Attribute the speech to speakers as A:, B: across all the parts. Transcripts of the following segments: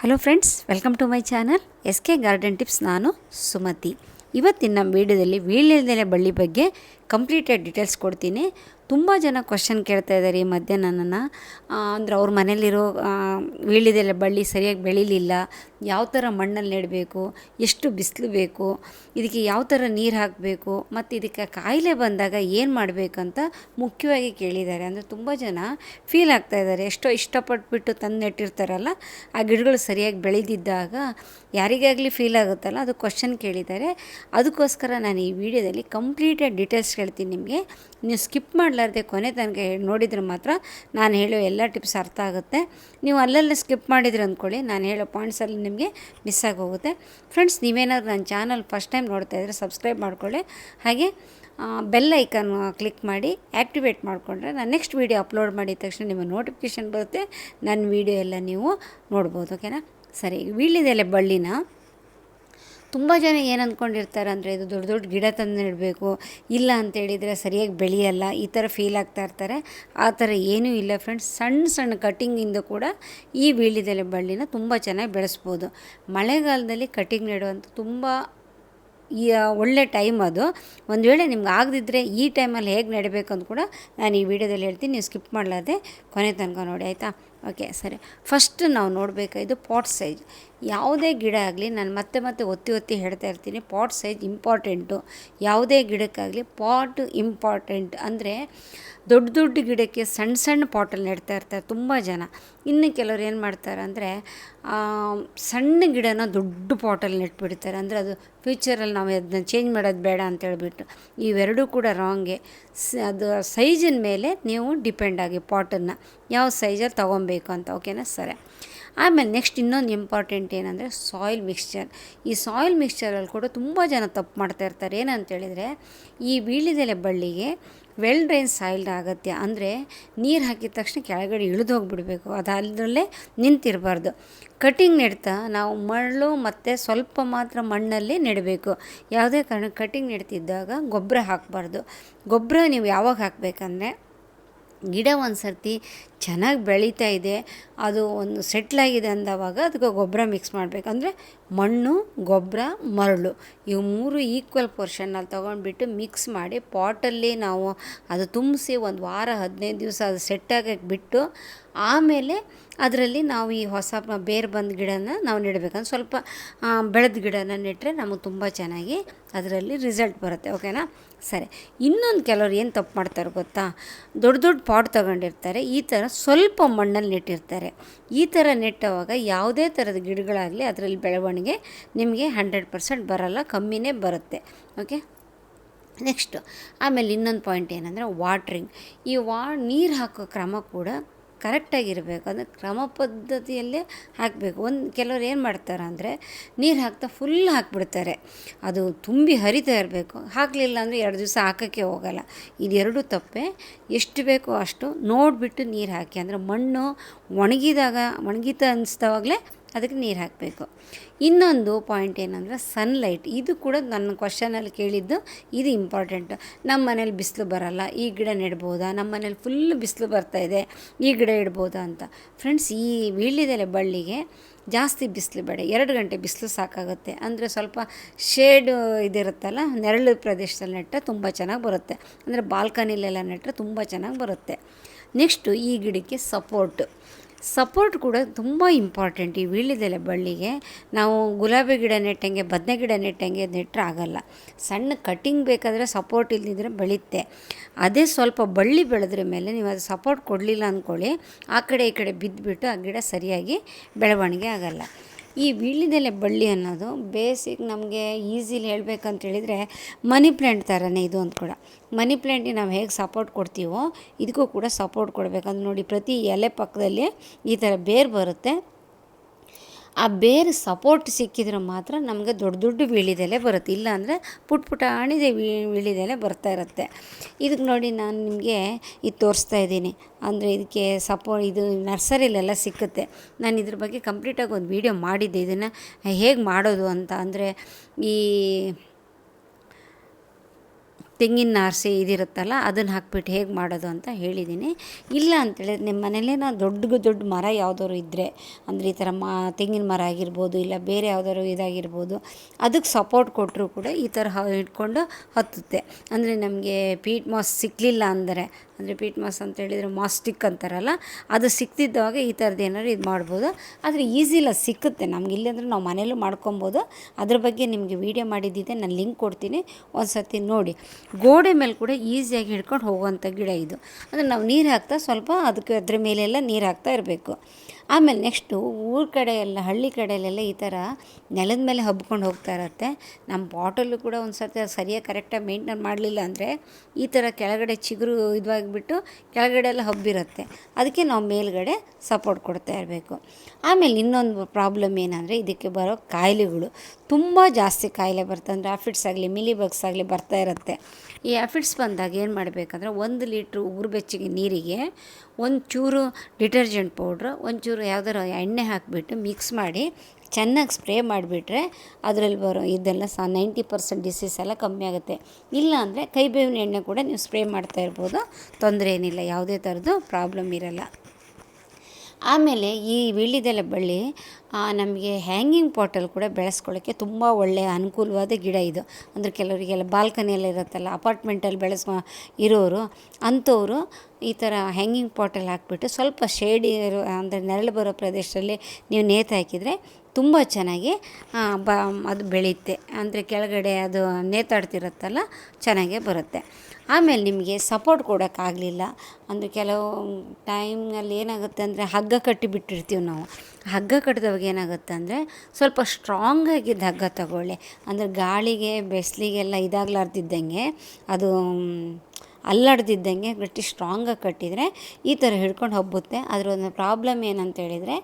A: Hello friends welcome to my channel S K garden tips ನಾನು ಸುಮತಿ. ಇವತ್ತಿನ ನಮ್ಮ ವೀಡಿಯೋದಲ್ಲಿ ವೀಳ್ಯದೆಲೆ ಬಳ್ಳಿ ಬಗ್ಗೆ ಕಂಪ್ಲೀಟೆಡ್ ಡೀಟೇಲ್ಸ್ ಕೊಡ್ತೀನಿ. ತುಂಬ ಜನ ಕ್ವಶನ್ ಕೇಳ್ತಾ ಇದ್ದಾರೆ ಈ ಮಧ್ಯೆ ನನ್ನನ್ನು ಅಂದರೆ ಅವ್ರ ಮನೇಲಿರೋ ವೀಳ್ಯದೆಲೆ ಬಳ್ಳಿ ಸರಿಯಾಗಿ ಬೆಳೀಲಿಲ್ಲ. ಯಾವ ಥರ ಮಣ್ಣಲ್ಲಿ ನೆಡಬೇಕು, ಎಷ್ಟು ಬಿಸಿಲು ಬೇಕು, ಇದಕ್ಕೆ ಯಾವ ಥರ ನೀರು ಹಾಕಬೇಕು, ಮತ್ತು ಇದಕ್ಕೆ ಕಾಯಿಲೆ ಬಂದಾಗ ಏನು ಮಾಡಬೇಕಂತ ಮುಖ್ಯವಾಗಿ ಕೇಳಿದ್ದಾರೆ. ಅಂದರೆ ತುಂಬ ಜನ ಫೀಲ್ ಆಗ್ತಾ ಇದ್ದಾರೆ ಎಷ್ಟೋ ಇಷ್ಟಪಟ್ಬಿಟ್ಟು ತಂದು ನೆಟ್ಟಿರ್ತಾರಲ್ಲ ಆ ಗಿಡಗಳು ಸರಿಯಾಗಿ ಬೆಳೆದಿದ್ದಾಗ ಯಾರಿಗಾಗಲಿ ಫೀಲ್ ಆಗುತ್ತಲ್ಲ, ಅದು ಕ್ವಶನ್ ಕೇಳಿದ್ದಾರೆ. ಅದಕ್ಕೋಸ್ಕರ ನಾನು ಈ ವಿಡಿಯೋದಲ್ಲಿ ಕಂಪ್ಲೀಟೆಡ್ ಡೀಟೇಲ್ಸ್ ಹೇಳ್ತೀನಿ ನಿಮಗೆ. ನೀವು ಸ್ಕಿಪ್ ಮಾಡಲಾರ್ದೆ ಕೊನೆ ತನಕ ನೋಡಿದರೆ ಮಾತ್ರ ನಾನು ಹೇಳೋ ಎಲ್ಲ ಟಿಪ್ಸ್ ಅರ್ಥ ಆಗುತ್ತೆ. ನೀವು ಅಲ್ಲಲ್ಲೇ ಸ್ಕಿಪ್ ಮಾಡಿದ್ರೆ ಅಂದ್ಕೊಳ್ಳಿ, ನಾನು ಹೇಳೋ ಪಾಯಿಂಟ್ಸಲ್ಲಿ ನಿಮಗೆ ಮಿಸ್ ಆಗೋಗುತ್ತೆ. ಫ್ರೆಂಡ್ಸ್, ನೀವೇನಾದ್ರು ನನ್ನ ಚಾನಲ್ ಫಸ್ಟ್ ಟೈಮ್ ನೋಡ್ತಾ ಇದ್ದರೆ ಸಬ್ಸ್ಕ್ರೈಬ್ ಮಾಡ್ಕೊಳ್ಳಿ. ಹಾಗೆ ಬೆಲ್ ಐಕನ್ ಕ್ಲಿಕ್ ಮಾಡಿ ಆ್ಯಕ್ಟಿವೇಟ್ ಮಾಡಿಕೊಂಡ್ರೆ ನಾನು ನೆಕ್ಸ್ಟ್ ವೀಡಿಯೋ ಅಪ್ಲೋಡ್ ಮಾಡಿದ ತಕ್ಷಣ ನಿಮ್ಮ ನೋಟಿಫಿಕೇಷನ್ ಬರುತ್ತೆ. ನನ್ನ ವೀಡಿಯೋ ಎಲ್ಲ ನೀವು ನೋಡ್ಬೋದು, ಓಕೆನಾ? ಸರಿ ವೀಳ್ಯದೆಲೆ ಬಳ್ಳಿನ ತುಂಬ ಜನ ಏನು ಅಂದ್ಕೊಂಡಿರ್ತಾರೆ ಅಂದರೆ ಇದು ದೊಡ್ಡ ದೊಡ್ಡ ಗಿಡ ತಂದು ನೆಡಬೇಕು ಇಲ್ಲ ಅಂತೇಳಿದರೆ ಸರಿಯಾಗಿ ಬೆಳೆಯಲ್ಲ, ಈ ಥರ ಫೀಲ್ ಆಗ್ತಾ ಇರ್ತಾರೆ. ಆ ಥರ ಏನೂ ಇಲ್ಲ ಫ್ರೆಂಡ್ಸ್ ಸಣ್ಣ ಸಣ್ಣ ಕಟ್ಟಿಂಗಿಂದ ಕೂಡ ಈ ವೀಳ್ಯದೆಲೆ ಬಳ್ಳಿನ ತುಂಬ ಚೆನ್ನಾಗಿ ಬೆಳೆಸ್ಬೋದು. ಮಳೆಗಾಲದಲ್ಲಿ ಕಟಿಂಗ್ ನೆಡುವಂಥ ತುಂಬ ಒಳ್ಳೆ ಟೈಮ್ ಅದು. ಒಂದು ವೇಳೆ ನಿಮ್ಗೆ ಆಗದಿದ್ದರೆ ಈ ಟೈಮಲ್ಲಿ ಹೇಗೆ ನಡಿಬೇಕು ಅಂತ ಕೂಡ ನಾನು ಈ ವಿಡಿಯೋದಲ್ಲಿ ಹೇಳ್ತೀನಿ. ನೀವು ಸ್ಕಿಪ್ ಮಾಡಲಾದೆ ಕೊನೆ ತನಕ ನೋಡಿ, ಆಯಿತಾ? ಓಕೆ, ಸರಿ. ಫಸ್ಟ್ ನಾವು ನೋಡಬೇಕಾಯ್ತು ಪಾಟ್ ಸೈಜ್. ಯಾವುದೇ ಗಿಡ ಆಗಲಿ, ನಾನು ಮತ್ತೆ ಮತ್ತೆ ಒತ್ತಿ ಒತ್ತಿ ಹೇಳ್ತಾ ಇರ್ತೀನಿ, ಪಾಟ್ ಸೈಜ್ ಇಂಪಾರ್ಟೆಂಟು. ಯಾವುದೇ ಗಿಡಕ್ಕಾಗಲಿ ಪಾಟ್ ಇಂಪಾರ್ಟೆಂಟ್ ಅಂದರೆ ದೊಡ್ಡ ದೊಡ್ಡ ಗಿಡಕ್ಕೆ ಸಣ್ಣ ಸಣ್ಣ ಪಾಟಲ್ಲಿ ನೆಡ್ತಾ ಇರ್ತಾರೆ ತುಂಬ ಜನ. ಇನ್ನು ಕೆಲವ್ರು ಏನು ಮಾಡ್ತಾರೆ ಅಂದರೆ ಸಣ್ಣ ಗಿಡನ ದೊಡ್ಡ ಪಾಟಲ್ಲಿ ನೆಟ್ಬಿಡ್ತಾರೆ. ಅಂದರೆ ಅದು ಫ್ಯೂಚರಲ್ಲಿ ನಾವು ಅದನ್ನ ಚೇಂಜ್ ಮಾಡೋದು ಬೇಡ ಅಂತ ಹೇಳ್ಬಿಟ್ಟು. ಇವೆರಡೂ ಕೂಡ ರಾಂಗೆ ಸ್, ಅದು ಸೈಜಿನ ಮೇಲೆ ನೀವು ಡಿಪೆಂಡ್ ಆಗಿ ಪಾಟನ್ನು ಯಾವ ಸೈಜಲ್ಲಿ ತೊಗೊಬೇಕು ಅಂತ ಓಕೆನಾ ಸರಿ. ಆಮೇಲೆ ನೆಕ್ಸ್ಟ್ ಇನ್ನೊಂದು ಇಂಪಾರ್ಟೆಂಟ್ ಏನಂದರೆ ಸಾಯಿಲ್ ಮಿಕ್ಸ್ಚರ್ ಈ ಸಾಯಿಲ್ ಮಿಕ್ಸ್ಚರಲ್ಲಿ ಕೂಡ ತುಂಬ ಜನ ತಪ್ಪು ಮಾಡ್ತಾ ಇರ್ತಾರೆ. ಏನಂತೇಳಿದರೆ ಈ ಬೀಳಿದೆಲೆ ಬಳ್ಳಿಗೆ ವೆಲ್ ಡ್ರೈನ್ ಸಾಯಿಲ್ಡ್ ಆಗುತ್ತೆ ಅಂದರೆ ನೀರು ಹಾಕಿದ ತಕ್ಷಣ ಕೆಳಗಡೆ ಇಳಿದು ಹೋಗಿಬಿಡಬೇಕು. ಅದು ಅಲ್ಲದಲ್ಲೇ ನಿಂತಿರಬಾರ್ದು. ಕಟಿಂಗ್ ನೆಡ್ತಾ ನಾವು ಮರಳು ಮತ್ತು ಸ್ವಲ್ಪ ಮಾತ್ರ ಮಣ್ಣಲ್ಲಿ ನೆಡಬೇಕು. ಯಾವುದೇ ಕಾರಣ ಕಟಿಂಗ್ ನೆಡ್ತಿದ್ದಾಗ ಗೊಬ್ಬರ ಹಾಕಬಾರ್ದು. ಗೊಬ್ಬರ ನೀವು ಯಾವಾಗ ಹಾಕಬೇಕಂದ್ರೆ ಗಿಡ ಒಂದು ಸರ್ತಿ ಚೆನ್ನಾಗಿ ಬೆಳೀತಾ ಇದೆ. ಅದು ಒಂದು ಸೆಟ್ಲಾಗಿದೆ ಅಂದವಾಗ ಅದಕ್ಕೆ ಗೊಬ್ಬರ ಮಿಕ್ಸ್ ಮಾಡಬೇಕು. ಅಂದರೆ ಮಣ್ಣು, ಗೊಬ್ಬರ, ಮರಳು ಇವು ಮೂರು ಈಕ್ವಲ್ ಪೋರ್ಷನಲ್ಲಿ ತೊಗೊಂಡ್ಬಿಟ್ಟು ಮಿಕ್ಸ್ ಮಾಡಿ ಪಾಟಲ್ಲಿ ನಾವು ಅದು ತುಂಬಿಸಿ ಒಂದು ವಾರ ಹದಿನೈದು ದಿವಸ ಅದು ಸೆಟ್ಟಾಗಕ್ಕೆ ಬಿಟ್ಟು ಆಮೇಲೆ ಅದರಲ್ಲಿ ನಾವು ಈ ಹೊಸ ಬೇರು ಬಂದ ಗಿಡನ ನಾವು ನೆಡಬೇಕಂದ್ರೆ ಸ್ವಲ್ಪ ಬೆಳೆದ ಗಿಡನ ನೆಟ್ಟರೆ ನಮಗೆ ತುಂಬ ಚೆನ್ನಾಗಿ ಅದರಲ್ಲಿ ರಿಸಲ್ಟ್ ಬರುತ್ತೆ ಓಕೆನಾ ಸರಿ. ಇನ್ನೊಂದು ಕೆಲವ್ರು ಏನು ತಪ್ಪು ಮಾಡ್ತಾರೆ ಗೊತ್ತಾ? ದೊಡ್ಡ ದೊಡ್ಡ ಪಾಟ್ ತಗೊಂಡಿರ್ತಾರೆ, ಈ ಥರ ಸ್ವಲ್ಪ ಮಣ್ಣಲ್ಲಿ ನೆಟ್ಟಿರ್ತಾರೆ. ಈ ಥರ ನೆಟ್ಟವಾಗ ಯಾವುದೇ ಥರದ ಗಿಡಗಳಾಗಲಿ ಅದರಲ್ಲಿ ಬೆಳವಣಿಗೆ ನಿಮಗೆ ಹಂಡ್ರೆಡ್ ಪರ್ಸೆಂಟ್ ಬರೋಲ್ಲ, ಕಮ್ಮಿನೇ ಬರುತ್ತೆ ಓಕೆ ನೆಕ್ಸ್ಟು ಆಮೇಲೆ ಇನ್ನೊಂದು ಪಾಯಿಂಟ್ ಏನಂದರೆ ವಾಟ್ರಿಂಗ್ ಈ ವಾ, ನೀರು ಹಾಕೋ ಕ್ರಮ ಕೂಡ ಕರೆಕ್ಟಾಗಿರಬೇಕು. ಅಂದರೆ ಕ್ರಮ ಪದ್ಧತಿಯಲ್ಲೇ ಹಾಕಬೇಕು. ಒಂದು ಕೆಲವ್ರು ಏನು ಮಾಡ್ತಾರೆ ಅಂದರೆ ನೀರು ಹಾಕ್ತಾ ಫುಲ್ ಹಾಕ್ಬಿಡ್ತಾರೆ. ಅದು ತುಂಬಿ ಹರಿತಾ ಇರಬೇಕು. ಹಾಕಲಿಲ್ಲ ಅಂದರೆ ಎರಡು ದಿವಸ ಹಾಕೋಕ್ಕೆ ಹೋಗಲ್ಲ. ಇದೆರಡು ತಪ್ಪೆ. ಎಷ್ಟು ಬೇಕೋ ಅಷ್ಟು ನೋಡಿಬಿಟ್ಟು ನೀರು ಹಾಕಿ. ಅಂದರೆ ಮಣ್ಣು ಒಣಗಿದಾಗ, ಒಣಗಿತ ಅನಿಸ್ದವಾಗಲೇ ಅದಕ್ಕೆ ನೀರು ಹಾಕಬೇಕು. ಇನ್ನೊಂದು ಪಾಯಿಂಟ್ ಏನಂದರೆ ಸನ್ಲೈಟ್ ಇದು ಕೂಡ ನನ್ನ ಕ್ವಶನಲ್ಲಿ ಕೇಳಿದ್ದು ಇದು ಇಂಪಾರ್ಟೆಂಟ್ ನಮ್ಮ ಮನೇಲಿ ಬಿಸಿಲು ಬರಲ್ಲ. ಈ ಗಿಡ ನೆಡ್ಬೋದಾ? ನಮ್ಮ ಮನೇಲಿ ಫುಲ್ ಬಿಸಿಲು ಇದೆ. ಈ ಗಿಡ ಇಡ್ಬೋದಾ ಅಂತ. ಫ್ರೆಂಡ್ಸ್ ಈ ವೀಳ್ಯದೆಲೆ ಬಳ್ಳಿಗೆ ಜಾಸ್ತಿ ಬಿಸಿಲು ಬೇಡ. ಎರಡು ಗಂಟೆ ಬಿಸಿಲು ಸಾಕಾಗುತ್ತೆ. ಅಂದರೆ ಸ್ವಲ್ಪ ಶೇಡು ಇದಿರುತ್ತಲ್ಲ, ನೆರಳು ಪ್ರದೇಶದಲ್ಲಿ ನೆಟ್ಟರೆ ತುಂಬ ಚೆನ್ನಾಗಿ ಬರುತ್ತೆ. ಅಂದರೆ ಬಾಲ್ಕನಿಲೆಲ್ಲ ನೆಟ್ಟರೆ ತುಂಬ ಚೆನ್ನಾಗಿ ಬರುತ್ತೆ. ನೆಕ್ಸ್ಟು ಈ ಗಿಡಕ್ಕೆ ಸಪೋರ್ಟ್ ಸಪೋರ್ಟ್ ಕೂಡ ತುಂಬ ಇಂಪಾರ್ಟೆಂಟ್ ಈ ವೀಳ್ಯದೆಲೆ ಬಳ್ಳಿಗೆ. ನಾವು ಗುಲಾಬಿ ಗಿಡ ನೆಟ್ಟಂಗೆ, ಬದನೆ ಗಿಡ ನೆಟ್ಟಂಗೆ ನೆಟ್ಟರೆ ಆಗಲ್ಲ. ಸಣ್ಣ ಕಟಿಂಗ್ ಬೇಕಾದರೆ ಸಪೋರ್ಟ್ ಇಲ್ಲದಿದ್ದರೆ ಬೆಳೆಯುತ್ತೆ ಅದೇ ಸ್ವಲ್ಪ ಬಳ್ಳಿ ಬೆಳೆದ್ರ ಮೇಲೆ ನೀವು ಅದು ಸಪೋರ್ಟ್ ಕೊಡಲಿಲ್ಲ ಅಂದ್ಕೊಳ್ಳಿ ಆ ಕಡೆ ಈ ಕಡೆ ಬಿದ್ದುಬಿಟ್ಟು ಆ ಗಿಡ ಸರಿಯಾಗಿ ಬೆಳವಣಿಗೆ ಆಗಲ್ಲ. ಈ ವೀಳ್ಯದೆಲೆ ಬಳ್ಳಿ ಅನ್ನೋದು ಬೇಸಿಕ್ ನಮಗೆ ಈಸಿಲಿ ಹೇಳ್ಬೇಕಂತ ಹೇಳಿದರೆ ಮನಿ ಪ್ಲ್ಯಾಂಟ್ ಥರನೇ ಇದು ಅಂತ ಕೂಡ. ಮನಿ ಪ್ಲ್ಯಾಂಟಿಗೆ ನಾವು ಹೇಗೆ ಸಪೋರ್ಟ್ ಕೊಡ್ತೀವೋ, ಇದಕ್ಕೂ ಕೂಡ ಸಪೋರ್ಟ್ ಕೊಡಬೇಕಂದ್ರೆ ನೋಡಿ ಪ್ರತಿ ಎಲೆ ಪಕ್ಕದಲ್ಲಿ ಈ ಥರ ಬೇರು ಬರುತ್ತೆ. ಆ ಬೇರೆ ಸಪೋರ್ಟ್ ಸಿಕ್ಕಿದ್ರೆ ಮಾತ್ರ ನಮಗೆ ದೊಡ್ಡ ದೊಡ್ಡ ವೀಳಿದೆಲೆ ಬರುತ್ತೆ. ಇಲ್ಲ ಅಂದರೆ ಪುಟ್ ಪುಟಾಣಿದೆ ವೀಳಿದೆಲೆ ಬರ್ತಾ ಇರುತ್ತೆ. ಇದಕ್ಕೆ ನೋಡಿ ನಾನು ನಿಮಗೆ ಇದು ತೋರಿಸ್ತಾ ಇದ್ದೀನಿ. ಅಂದರೆ ಇದಕ್ಕೆ ಸಪೋ ಇದು ನರ್ಸರಿಲೆಲ್ಲ ಸಿಕ್ಕುತ್ತೆ. ನಾನು ಇದ್ರ ಬಗ್ಗೆ ಕಂಪ್ಲೀಟಾಗಿ ಒಂದು ವೀಡಿಯೋ ಮಾಡಿದ್ದೆ. ಇದನ್ನು ಹೇಗೆ ಮಾಡೋದು ಅಂತ. ಅಂದರೆ ಈ ತೆಂಗಿನ ನಾರಿಸಿ ಇದಿರುತ್ತಲ್ಲ, ಅದನ್ನು ಹಾಕ್ಬಿಟ್ಟು ಹೇಗೆ ಮಾಡೋದು ಅಂತ ಹೇಳಿದ್ದೀನಿ ಇಲ್ಲ ಅಂತೇಳಿ ನಿಮ್ಮ ಮನೇಲೇ ನಾವು ದೊಡ್ಡ ದೊಡ್ಡ ಮರ ಯಾವುದಾದ್ರು ಇದ್ದರೆ ಅಂದರೆ ಈ ಥರ ಮಾ, ತೆಂಗಿನ ಮರ ಆಗಿರ್ಬೋದು, ಇಲ್ಲ ಬೇರೆ ಯಾವುದಾದ್ರು ಇದಾಗಿರ್ಬೋದು ಅದಕ್ಕೆ ಸಪೋರ್ಟ್ ಕೊಟ್ಟರು ಕೂಡ ಈ ಥರ ಇಟ್ಕೊಂಡು ಹತ್ತುತ್ತೆ. ಅಂದರೆ ನಮಗೆ ಪೀಟ್ ಮಾಸ್ ಸಿಕ್ಕಲಿಲ್ಲ ಅಂದರೆ ಅಂದರೆ ಪೀಟ್ ಮಾಸ್ ಅಂತ ಹೇಳಿದರೆ ಮಾಸ್ಟಿಕ್ ಅಂತಾರಲ್ಲ, ಅದು ಸಿಕ್ತಿದ್ದಾಗ ಈ ಥರದ್ದು ಏನಾದ್ರು ಇದು ಮಾಡ್ಬೋದು. ಆದರೆ ಈಸಿಲ್ಲ ಸಿಕ್ಕುತ್ತೆ. ನಮ್ಗೆ ಇಲ್ಲಂದ್ರೆ ನಾವು ಮನೇಲೂ ಮಾಡ್ಕೊಬೋದು. ಅದ್ರ ಬಗ್ಗೆ ನಿಮಗೆ ವೀಡಿಯೋ ಮಾಡಿದ್ದಿದೆ ನಾನು ಲಿಂಕ್ ಕೊಡ್ತೀನಿ ಒಂದು ಸರ್ತಿ ನೋಡಿ. ಗೋಡೆ ಮೇಲೆ ಕೂಡ ಈಸಿಯಾಗಿ ಹಿಡ್ಕೊಂಡು ಹೋಗುವಂಥ ಗಿಡ ಇದು. ಅಂದರೆ ನಾವು ನೀರು ಹಾಕ್ತಾ ಸ್ವಲ್ಪ ಅದಕ್ಕೆ ಅದ್ರ ಮೇಲೆಲ್ಲ ನೀರು ಹಾಕ್ತಾ ಇರಬೇಕು. ಆಮೇಲೆ ನೆಕ್ಸ್ಟು ಊರ ಕಡೆ ಎಲ್ಲ ಹಳ್ಳಿ ಕಡೆಯಲ್ಲೆಲ್ಲ ಈ ಥರ ನೆಲದ ಮೇಲೆ ಹಬ್ಕೊಂಡು ಹೋಗ್ತಾ ಇರತ್ತೆ. ನಮ್ಮ ಬಾಟಲು ಕೂಡ ಒಂದು ಸರ್ತಿ ಸರಿಯಾಗಿ ಕರೆಕ್ಟಾಗಿ ಮೇಂಟೈನ್ ಮಾಡಲಿಲ್ಲ ಅಂದರೆ ಈ ಥರ ಕೆಳಗಡೆ ಚಿಗುರು ಇದಾಗಿಬಿಟ್ಟು ಕೆಳಗಡೆ ಎಲ್ಲ ಹಬ್ಬಿರುತ್ತೆ. ಅದಕ್ಕೆ ನಾವು ಮೇಲುಗಡೆ ಸಪೋರ್ಟ್ ಕೊಡ್ತಾ ಇರಬೇಕು. ಆಮೇಲೆ ಇನ್ನೊಂದು ಪ್ರಾಬ್ಲಮ್ ಏನಂದರೆ ಇದಕ್ಕೆ ಬರೋ ಕಾಯಿಲೆಗಳು. ತುಂಬ ಜಾಸ್ತಿ ಕಾಯಿಲೆ ಬರ್ತದೆ ಅಂದರೆ ಆಫಿಡ್ಸ್ ಆಗಲಿ ಮಿಲಿ ಬಗ್ಸ್ ಆಗಲಿ ಬರ್ತಾ ಇರುತ್ತೆ. ಈ ಆಫಿಡ್ಸ್ ಬಂದಾಗ ಏನು ಮಾಡಬೇಕಂದ್ರೆ ಒಂದು ಲೀಟ್ರ್ ಉಗುರು ಬೆಚ್ಚಗೆ ನೀರಿಗೆ ಒಂದು ಚೂರು ಡಿಟರ್ಜೆಂಟ್ ಪೌಡ್ರು, ಒಂಚೂರು ಯಾವ್ದಾರು ಎಣ್ಣೆ ಹಾಕಿಬಿಟ್ಟು ಮಿಕ್ಸ್ ಮಾಡಿ ಚೆನ್ನಾಗಿ ಸ್ಪ್ರೇ ಮಾಡಿಬಿಟ್ರೆ ಅದರಲ್ಲಿ ಬರೋ ಇದೆಲ್ಲ ಸಹ ನೈಂಟಿ ಪರ್ಸೆಂಟ್ ಡಿಸೀಸ್ ಎಲ್ಲ ಕಮ್ಮಿ ಆಗುತ್ತೆ. ಇಲ್ಲ ಅಂದರೆ ಕೈ ಬೇವಿನ ಎಣ್ಣೆ ಕೂಡ ನೀವು ಸ್ಪ್ರೇ ಮಾಡ್ತಾ ಇರ್ಬೋದು. ತೊಂದರೆ ಏನಿಲ್ಲ, ಯಾವುದೇ ಥರದ್ದು ಪ್ರಾಬ್ಲಮ್ ಇರಲ್ಲ. ಆಮೇಲೆ ಈ ವೀಳ್ಯದೆಲೆ ಬಳ್ಳಿ ನಮಗೆ ಹ್ಯಾಂಗಿಂಗ್ ಪಾಟಲ್ಲಿ ಕೂಡ ಬೆಳೆಸ್ಕೊಳ್ಳೋಕ್ಕೆ ತುಂಬ ಒಳ್ಳೆಯ ಅನುಕೂಲವಾದ ಗಿಡ ಇದು. ಅಂದರೆ ಕೆಲವರಿಗೆಲ್ಲ ಬಾಲ್ಕನಿಯಲ್ಲಿ ಇರುತ್ತಲ್ಲ ಅಪಾರ್ಟ್ಮೆಂಟಲ್ಲಿ ಬೆಳೆಸ್ಕೊ ಇರೋರು, ಅಂಥವರು ಈ ಥರ ಹ್ಯಾಂಗಿಂಗ್ ಪಾಟಲ್ಲಿ ಹಾಕ್ಬಿಟ್ಟು ಸ್ವಲ್ಪ ಶೇಡ್ ಇರೋ, ಅಂದರೆ ನೆರಳು ಬರೋ ಪ್ರದೇಶದಲ್ಲಿ ನೀವು ನೇತು ಹಾಕಿದರೆ ತುಂಬ ಚೆನ್ನಾಗಿ ಬ, ಅದು ಬೆಳೆಯುತ್ತೆ. ಅಂದರೆ ಕೆಳಗಡೆ ಅದು ನೇತಾಡ್ತಿರುತ್ತಲ್ಲ, ಚೆನ್ನಾಗೇ ಬರುತ್ತೆ. ಆಮೇಲೆ ನಿಮಗೆ ಸಪೋರ್ಟ್ ಕೊಡೋಕ್ಕಾಗಲಿಲ್ಲ ಅಂದರೆ ಕೆಲವು ಟೈಮ್ನಲ್ಲಿ ಏನಾಗುತ್ತೆ ಅಂದರೆ ಹಗ್ಗ ಕಟ್ಟಿ ಬಿಟ್ಟಿರ್ತೀವಿ ನಾವು. ಹಗ್ಗ ಕಟ್ಟಿದವಾಗ ಏನಾಗುತ್ತೆ ಅಂದರೆ ಸ್ವಲ್ಪ ಸ್ಟ್ರಾಂಗ್ ಆಗಿದ್ದ ಹಗ್ಗ ತಗೊಳ್ಳಿ. ಅಂದರೆ ಗಾಳಿಗೆ, ಬೆಸ್ಲಿಗೆಲ್ಲ ಇದಾಗ್ಲಾರ್ದಿದ್ದಂಗೆ ಅದು ಅಲ್ಲಾಡ್ದಿದ್ದಂಗೆ ಗಟ್ಟಿ ಸ್ಟ್ರಾಂಗಾಗಿ ಕಟ್ಟಿದರೆ ಈ ಥರ ಹಿಡ್ಕೊಂಡು ಹಬ್ಬುತ್ತೆ ಅದರ ಒಂದು ಪ್ರಾಬ್ಲಮ್ ಏನಂತ ಹೇಳಿದರೆ,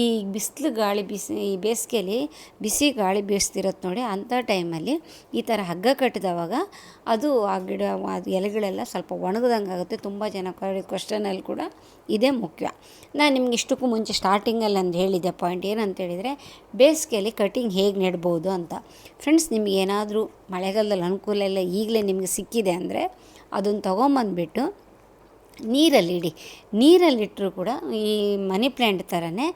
A: ಈ ಬಿಸಿಲು ಗಾಳಿ ಬಿಸಿ, ಈ ಬೇಸಿಗೆಯಲ್ಲಿ ಬಿಸಿ ಗಾಳಿ ಬೀಸ್ತಿರತ್ತೆ ನೋಡಿ ಅಂಥ ಟೈಮಲ್ಲಿ ಈ ಥರ ಹಗ್ಗ ಕಟ್ಟಿದವಾಗ ಅದು ಆ ಗಿಡ ಅದು ಎಲೆಗಳೆಲ್ಲ ಸ್ವಲ್ಪ ಒಣಗ್ದಂಗೆ ಆಗುತ್ತೆ. ತುಂಬ ಜನ ಕ್ವಶನಲ್ಲಿ ಕೂಡ ಇದೇ ಮುಖ್ಯ. ನಾನು ನಿಮ್ಗೆ ಇಷ್ಟಕ್ಕೂ ಮುಂಚೆ ಸ್ಟಾರ್ಟಿಂಗಲ್ಲಿ ಅಂದು ಹೇಳಿದ್ದೆ ಪಾಯಿಂಟ್ ಏನಂತ ಹೇಳಿದರೆ, ಬೇಸಿಗೆಯಲ್ಲಿ ಕಟಿಂಗ್ ಹೇಗೆ ನೆಡ್ಬೋದು ಅಂತ. ಫ್ರೆಂಡ್ಸ್ ನಿಮಗೆ ಏನಾದರೂ ಮಳೆಗಾಲದಲ್ಲಿ ಅನುಕೂಲ ಎಲ್ಲ ಈಗಲೇ ನಿಮಗೆ ಸಿಕ್ಕಿದೆ ಅಂದರೆ ಅದನ್ನು ತೊಗೊಂಬಂದ್ಬಿಟ್ಟು ನೀರಲ್ಲಿಡಿ. ನೀರಲ್ಲಿಟ್ಟರೂ ಕೂಡ ಈ ಮನಿ ಪ್ಲ್ಯಾಂಟ್ ಥರನೇ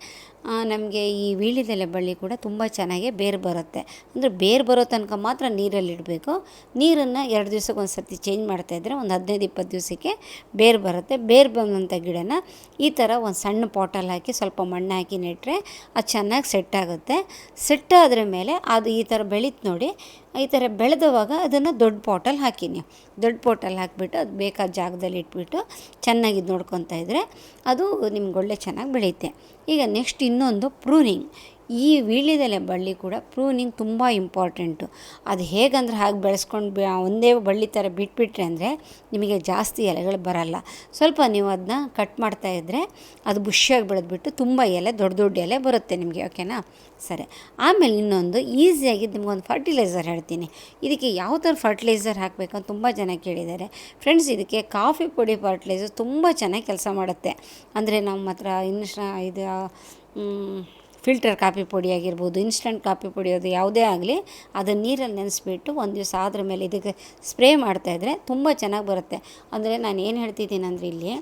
A: ನಮಗೆ ಈ ವೀಳ್ಯದೆಲೆ ಬಳ್ಳಿ ಕೂಡ ತುಂಬ ಚೆನ್ನಾಗಿ ಬೇರು ಬರುತ್ತೆ. ಅಂದರೆ ಬೇರು ಬರೋ ತನಕ ಮಾತ್ರ ನೀರಲ್ಲಿಡಬೇಕು. ನೀರನ್ನು ಎರಡು ದಿವ್ಸಕ್ಕೆ ಒಂದು ಸರ್ತಿ ಚೇಂಜ್ ಮಾಡ್ತಾಯಿದ್ರೆ ಒಂದು ಹದಿನೈದು, ಇಪ್ಪತ್ತು ದಿವಸಕ್ಕೆ ಬೇರು ಬರುತ್ತೆ. ಬೇರು ಬಂದಂಥ ಗಿಡನ ಈ ಥರ ಒಂದು ಸಣ್ಣ ಪಾಟಲ್ಲಿ ಹಾಕಿ ಸ್ವಲ್ಪ ಮಣ್ಣು ಹಾಕಿ ನೆಟ್ಟರೆ ಅದು ಚೆನ್ನಾಗಿ ಸೆಟ್ ಆಗುತ್ತೆ. ಸೆಟ್ ಆದ್ರ ಮೇಲೆ ಅದು ಈ ಥರ ಬೆಳೀತು ನೋಡಿ, ಈ ಥರ ಬೆಳೆದವಾಗ ಅದನ್ನು ದೊಡ್ಡ ಪಾಟಲ್ಲಿ ಹಾಕಿ ನೀವು. ದೊಡ್ಡ ಪಾಟಲ್ಲಿ ಹಾಕಿಬಿಟ್ಟು ಅದು ಬೇಕಾದ ಜಾಗದಲ್ಲಿ ಇಟ್ಬಿಟ್ಟು ಚೆನ್ನಾಗಿ ನೋಡ್ಕೊತಾ ಇದ್ದರೆ ಅದು ನಿಮ್ಗೆ ಒಳ್ಳೆ ಚೆನ್ನಾಗಿ ಬೆಳೆಯುತ್ತೆ. ಈಗ ನೆಕ್ಸ್ಟ್ ಇನ್ನೊಂದು ಪ್ರೂನಿಂಗ್ ಈ ವೀಳ್ಯದೆಲೆ ಬಳ್ಳಿ ಕೂಡ ಪ್ರೂನಿಂಗ್ ತುಂಬ ಇಂಪಾರ್ಟೆಂಟು. ಅದು ಹೇಗಂದ್ರೆ ಹಾಗೆ ಬೆಳೆಸ್ಕೊಂಡು ಒಂದೇ ಬಳ್ಳಿ ಥರ ಬಿಟ್ಬಿಟ್ರೆ ಅಂದರೆ ನಿಮಗೆ ಜಾಸ್ತಿ ಎಲೆಗಳು ಬರಲ್ಲ. ಸ್ವಲ್ಪ ನೀವು ಅದನ್ನ ಕಟ್ ಮಾಡ್ತಾ ಇದ್ದರೆ ಅದು ಬುಷಿಯಾಗಿ ಬೆಳೆದ್ಬಿಟ್ಟು ತುಂಬ ಎಲೆ, ದೊಡ್ಡ ದೊಡ್ಡ ಎಲೆ ಬರುತ್ತೆ ನಿಮಗೆ ಓಕೆನಾ ಸರಿ. ಆಮೇಲೆ ಇನ್ನೊಂದು ಈಸಿಯಾಗಿ ನಿಮ್ಗೊಂದು ಫರ್ಟಿಲೈಸರ್ ಹೇಳ್ತೀನಿ. ಇದಕ್ಕೆ ಯಾವ ಥರ ಫರ್ಟಿಲೈಸರ್ ಹಾಕಬೇಕು ಅಂತ ತುಂಬ ಜನ ಕೇಳಿದ್ದಾರೆ. ಫ್ರೆಂಡ್ಸ್ ಇದಕ್ಕೆ ಕಾಫಿ ಪುಡಿ ಫರ್ಟಿಲೈಸರ್ ತುಂಬ ಚೆನ್ನಾಗಿ ಕೆಲಸ ಮಾಡುತ್ತೆ. ಅಂದರೆ ನಮ್ಮ ಹತ್ರ ಇನ್ನಷ್ಟು ಇದು ಫಿಲ್ಟರ್ ಕಾಫಿ ಪುಡಿ ಆಗಿರ್ಬೋದು, ಇನ್ಸ್ಟಂಟ್ ಕಾಫಿ ಪುಡಿ ಅದು ಯಾವುದೇ ಆಗಲಿ, ಅದನ್ನು ನೀರಲ್ಲಿ ನೆನೆಸ್ಬಿಟ್ಟು ಒಂದು ದಿವಸ ಆದ್ರ ಮೇಲೆ ಇದಕ್ಕೆ ಸ್ಪ್ರೇ ಮಾಡ್ತಾಯಿದ್ರೆ ತುಂಬ ಚೆನ್ನಾಗಿ ಬರುತ್ತೆ. ಅಂದರೆ ನಾನು ಏನು ಹೇಳ್ತಿದ್ದೀನಿ ಅಂದರೆ ಇಲ್ಲಿ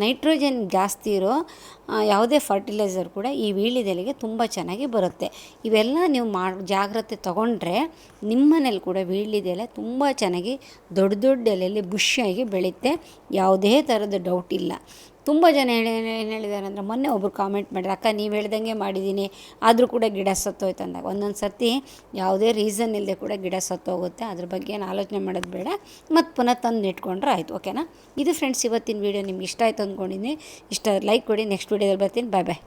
A: ನೈಟ್ರೋಜನ್ ಜಾಸ್ತಿ ಇರೋ ಯಾವುದೇ ಫರ್ಟಿಲೈಸರ್ ಕೂಡ ಈ ವೀಳ್ಯದೆಲೆಗೆ ತುಂಬ ಚೆನ್ನಾಗಿ ಬರುತ್ತೆ. ಇವೆಲ್ಲ ನೀವು ಮಾಡಿ ಜಾಗ್ರತೆ ತೊಗೊಂಡ್ರೆ ನಿಮ್ಮನೇಲಿ ಕೂಡ ವೀಳ್ಯದೆಲೆ ತುಂಬ ಚೆನ್ನಾಗಿ ದೊಡ್ಡ ದೊಡ್ಡ ಎಲೆಯಲ್ಲಿ ಬುಷಿಯಾಗಿ ಬೆಳೆಯುತ್ತೆ. ಯಾವುದೇ ಥರದ ಡೌಟ್ ಇಲ್ಲ. ತುಂಬ ಜನ ಏನು ಹೇಳಿದ್ದಾರೆ ಅಂದರೆ ಮೊನ್ನೆ ಒಬ್ಬರು ಕಾಮೆಂಟ್ ಮಾಡಿದ್ರು, ಅಕ್ಕ, ನೀವು ಹೇಳ್ದಂಗೆ ಮಾಡಿದ್ದೀನಿ ಆದರೂ ಕೂಡ ಗಿಡ ಸತ್ತೋಯ್ತು ಅಂದಾಗ. ಒಂದೊಂದು ಸರ್ತಿ ಯಾವುದೇ ರೀಸನ್ ಇಲ್ಲದೆ ಕೂಡ ಗಿಡ ಸತ್ತೋಗುತ್ತೆ. ಅದ್ರ ಬಗ್ಗೆ ಏನು ಆಲೋಚನೆ ಮಾಡೋದು ಬೇಡ. ಮತ್ತು ಪುನಃ ತಂದು ಇಟ್ಕೊಂಡ್ರೆ ಆಯಿತು ಓಕೆನಾ ಇದು ಫ್ರೆಂಡ್ಸ್ ಇವತ್ತಿನ ವೀಡಿಯೋ ನಿಮ್ಗೆ ಇಷ್ಟ ಆಯಿತು ಅಂದ್ಕೊಂಡಿದ್ದೀನಿ ಇಷ್ಟ ಲೈಕ್ ಕೊಡಿ. ನೆಕ್ಸ್ಟ್ ವೀಡಿಯೋದಲ್ಲಿ ಬರ್ತೀನಿ. ಬಾಯ್ ಬಾಯ್